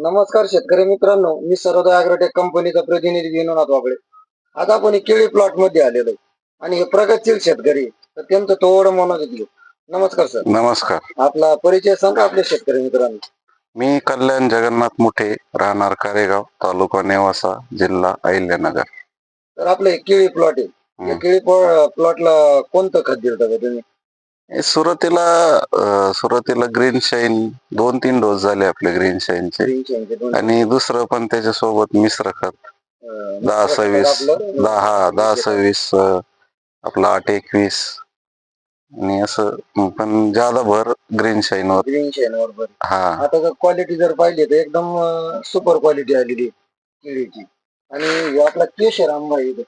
नमस्कार शेतकरी मित्रांनो मी सर्वोदय अॅग्रोटेक कंपनीचा प्रतिनिधी विनोद वाबळे आज आपण केळी प्लॉटमध्ये आलेलो. आणि हे प्रगतशील शेतकरी. तर त्यांचं थोडं मनोगत घेऊ नमस्कार सर. नमस्कार. आपला परिचय सांगा आपल्या शेतकरी मित्रांनो. मी कल्याण जगन्नाथ मुठे राहणार कारेगाव तालुका नेवासा जिल्हा अहिल्यानगर. तर आपलं हे केळी प्लॉट आहे. या हम्म. केळी प्लॉटला कोणतं खत दिलं होतं तुम्ही? हे सुरुवातीला सुरुवातीला ग्रीन शाईन दोन तीन डोस झाले आपले ग्रीन शाईनचे. आणि दुसरं पण त्याच्यासोबत मिश्र खत. दहा सव्वीस दहा दहा सव्वीस आपलं आठ एकवीस. आणि असं पण ज्यादा भर ग्रीन शाईन वर ग्रीन शेण बरोबर हा. आता जर क्वालिटी जर पाहिली तर एकदम सुपर क्वालिटी आलेली आहे केळीची. आणि ह्यो आपला केशर आंबा आहे इथं.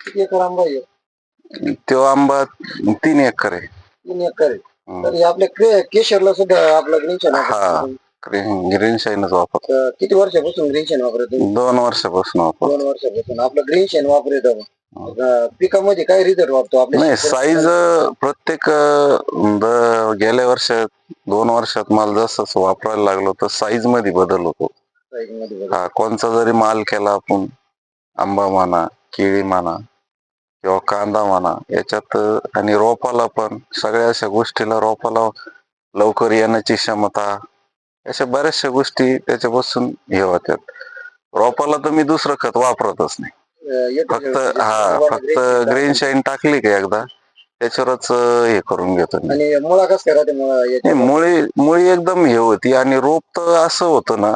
किती एकर आंबा आहे? तो आंबा तीन एकर आहे. तीन एकर आहे हम्म. तर हे आपल्या केशरला सुद्धा आपला ग्रीन शेण हा. वापरतो. ग्रीन शाईनच वापर तर किती वर्षापासून ग्रीन शेण वापरत तुम्ही? दोन वर्षापासून वापर दोन वर्षापासून आपलं ग्रीन शेण वापरत. पिकामध्ये काय रिझल्ट वाटतो आपल्या नाही? साईज प्रत्येक अं, द- गेल्या वर्षात दोन वर्षात मला जसं वापरायला लागलो तर साईजमध्ये बदल होतो Size मध्ये बघा. हा कोणचा जरी माल केला आपण आंबा म्हणा केळी म्हणा किंवा कांदा म्हणा याच्यात आणि रोपाला पण सगळ्या अशा गोष्टीला रोपाला लवकर येण्याची क्षमता अशा बऱ्याचशा गोष्टी त्याच्यापासून हे होत्यात. रोपाला तर मी दुसरं खत वापरतच नाही. फक्त. हा फक्त ग्रीन शाईन टाकली का एकदा त्याच्यावरच हे करून घेतो मुळा मुळा एकदम हे होती आणि रोप तर असं होतं ना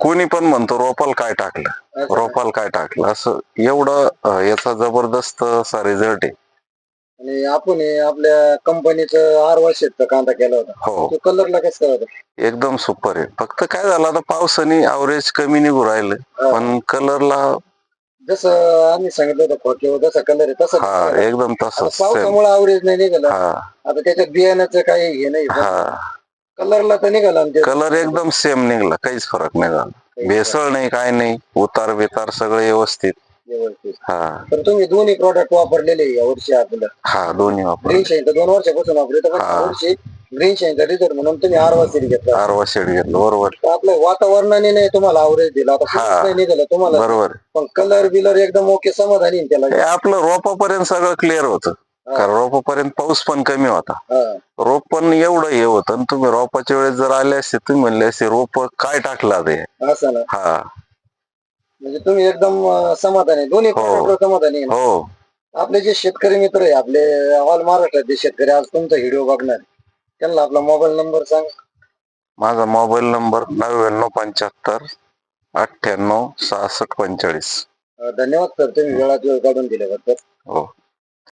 कोणी पण म्हणतो रोपाल काय टाकलं. रोपाल काय टाकलं? असं एवढं याचा जबरदस्त असा रिझल्ट आहे. आणि आपण आपल्या कंपनीचं आर वर्षाचा कांदा केला होता. हो. कलरला कसं होता? एकदम सुपर आहे. फक्त काय झालं आता पावसाने अवरेज कमी निघू राहिलं. पण कलरला जसं आम्ही सांगितलं होतं जसा कलर आहे तसं हा एकदम सेम पावसामुळे आवरेज नाही निघाला. हा. आता त्याच्यात बियाण्याचं काही हे नाही. कलरला तर निघाला ते- कलर एकदम सेम निघला काहीच फरक नाही झाला. भेसळ नाही काय नाही. उतार बितार सगळं व्यवस्थित. व्यवस्थित. हा. तर तुम्ही दोन्ही प्रॉडक्ट वापरलेले या वर्षी आपलं हा दोन्ही वापर ग्रीन शाईन तर दोन वर्षापासून वापरले तर हा. वर्षी ग्रीन शाईनचा रिझल्ट म्हणून तुम्ही आर वर्षी घेतला. आरवा शेड घेतलं बरोबर. तर आपलं वातावरणाने नाही तुम्हाला आवरेज दिला. आता हा. नाही निघालं तुम्हाला. बरोबर. पण कलर बिलर एकदम ओके समाधानी आहे त्याला. हे आपलं रोपापर्यंत सगळं क्लिअर होतं. कारण रोपापर्यंत पाऊस पण कमी होता. हा. रोप पण एवढं हे होतं आणि तुम्ही रोपाच्या वेळेस जर आले असते तुम्ही म्हणले असते रोप काय टाकला ते असं ना? हा. म्हणजे तुम्ही एकदम समाधानी आहे. दोन्ही हो. समाधानी आहे? हो. आपले जे शेतकरी मित्र आहे आपले ऑल महाराष्ट्रातले शेतकरी आज तुमचा व्हिडिओ बघणार त्यांना आपला मोबाईल नंबर सांग. माझा मोबाईल नंबर नव्याण्णव पंच्याहत्तर अठ्ठ्याण्णव सहासष्ट पंचेचाळीस. धन्यवाद सर तुम्ही वेळात वेळ काढून दिल्याबद्दल. हो.